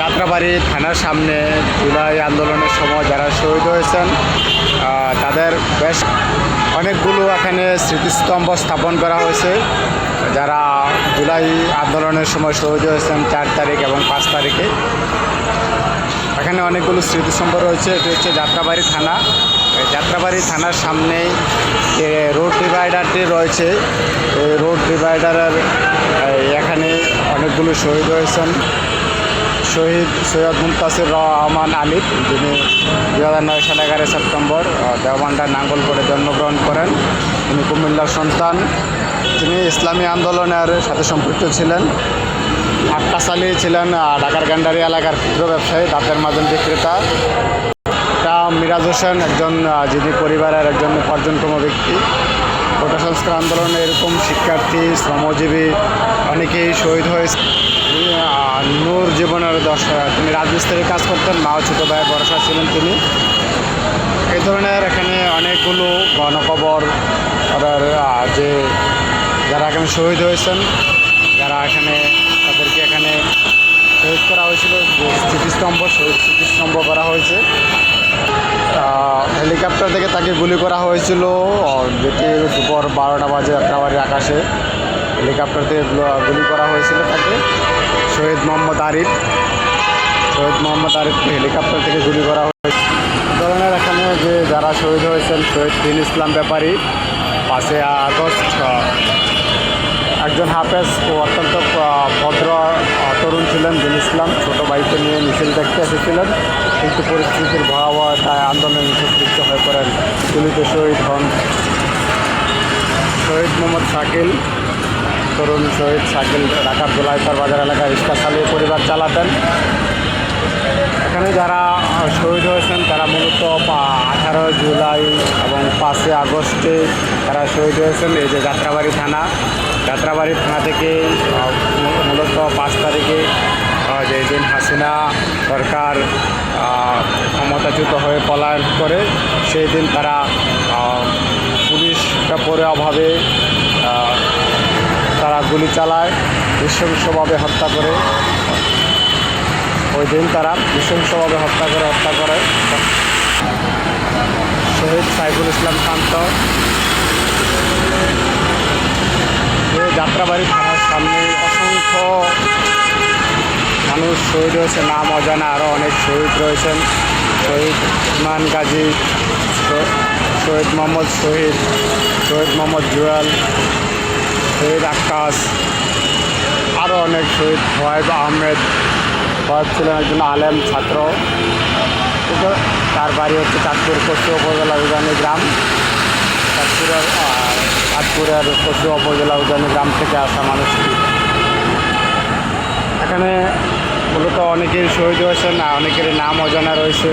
যাত্রাবাড়ি থানার সামনে জুলাই আন্দোলনের সময় যারা শহীদ হয়েছেন তাদের বেশ অনেকগুলো এখানে স্মৃতিস্তম্ভ স্থাপন করা হয়েছে। যারা জুলাই আন্দোলনের সময় শহীদ হয়েছেন, চার তারিখ এবং পাঁচ তারিখে। এখানে অনেকগুলো স্মৃতিস্তম্ভ রয়েছে। এটি হচ্ছে যাত্রাবাড়ি থানা। যাত্রাবাড়ি থানার সামনেই যে রোড ডিভাইডারটি রয়েছে, এই রোড ডিভাইডারের এখানে অনেকগুলো শহীদ হয়েছেন। শহীদ সৈয়দ মুমতাসির রহমান আলিফ যিনি দু হাজার নয় সালে এগারোই সেপ্টেম্বর আহ, দেওবান্ডার নাঙ্গলকোটে জন্মগ্রহণ করেন। তিনি কুমিল্লার সন্তান। তিনি ইসলামী আন্দোলনের সাথে সম্পৃক্ত ছিলেন। আক্কাস আলী ছিলেন ঢাকার গান্ডারি এলাকার ক্ষুদ্র ব্যবসায়ী দাঁতের মাজন বিক্রেতা। তা মিরাজ হোসেন একজন যিনি পরিবারের একজন উপার্জনক্ষম ব্যক্তি। কোটা সংস্কার আন্দোলনে এরকম শিক্ষার্থী শ্রমজীবী অনেকেই শহীদ হয়েছে। নূর জীবনের দশ তিনি রাজমিস্ত্রির কাজ করতেন মাও ছোট ভাইয়ের ভরসা ছিলেন তিনি। এই ধরনের এখানে অনেকগুলো গণকবর যে যারা এখানে শহীদ হয়েছেন, যারা এখানে তাদেরকে এখানে শহীদ করা হয়েছিল স্মৃতিস্তম্ভ, শহীদ স্মৃতিস্তম্ভ করা হয়েছে। হেলিকপ্টার থেকে তাকে গুলি করা হয়েছিল যেটি দুপুর বারোটা বাজে যাত্রাবাড়ির আকাশে। হেলিকপ্টার থেকে গুলি করা হয়েছিল তাকে। মোহাম্মদ আরিফ। শহীদ মোহাম্মদ আরিফকে হেলিকপ্টার থেকে গুলি করা হয়েছে। ধরনের এখানে যে যারা শহীদ হয়েছেন, শহীদ দিন ইসলাম ব্যাপারী, পাঁচই আগস্ট একজন হাফেজ ও অত্যন্ত ভদ্র তরুণ ছিলেন দিন ইসলাম। ছোটো ভাইকে নিয়ে মিছিল দেখতে এসেছিলেন। কিন্তু পরিস্থিতির ভয়াবহতায় আন্দোলনে নিষিদ্ধ হয়ে পড়েন। গুলিতে শহীদ হন। শহীদ মোহাম্মদ শাকিল তরুণ শহীদ শাকিল ঢাকার দোলাইপার বাজার এলাকায় রিক্সা চালিয়ে পরিবার চালাতেন। এখানে যারা শহীদ হয়েছেন তারা মূলত আঠারো জুলাই এবং পাঁচই আগস্টে তারা শহীদ হয়েছেন। এই যে যাত্রাবাড়ি থানা যাত্রাবাড়ি থানা থেকে মূলত পাঁচ তারিখে আহ, যে দিন হাসিনা সরকার ক্ষমতাচ্যুত হয়ে পলায়ন করে সেই দিন তারা পুলিশটা পরে অভাবে গুলি চালায়, নৃশংসভাবে হত্যা করে। ওই দিন তারা নৃশংসভাবে হত্যা করে হত্যা করে। শহীদ সাইফুল ইসলাম শান্ত। যাত্রাবাড়ি থানার সামনে অসংখ্য মানুষ শহীদ হয়েছে। নাম অজানা আরও অনেক শহীদ রয়েছেন। শহীদ ইমান গাজী, শহীদ মোহাম্মদ শহীদ শহীদ মোহাম্মদ জুয়েল শহীদ আকাশ আরও অনেক শহীদ সোহাইব আহমেদ সোহাইব ছিলেন একজন আলেম ছাত্র। তার বাড়ি হচ্ছে চাঁদপুর পশ্চিম উপজেলা উজানি গ্রাম। চাঁদপুরের চাঁদপুরের পশ্চিম উপজেলা উজানি গ্রাম থেকে আসা মানুষটি। এখানে মূলত অনেকেই শহীদ হয়েছেন আর অনেকের নাম অজানা রয়েছে।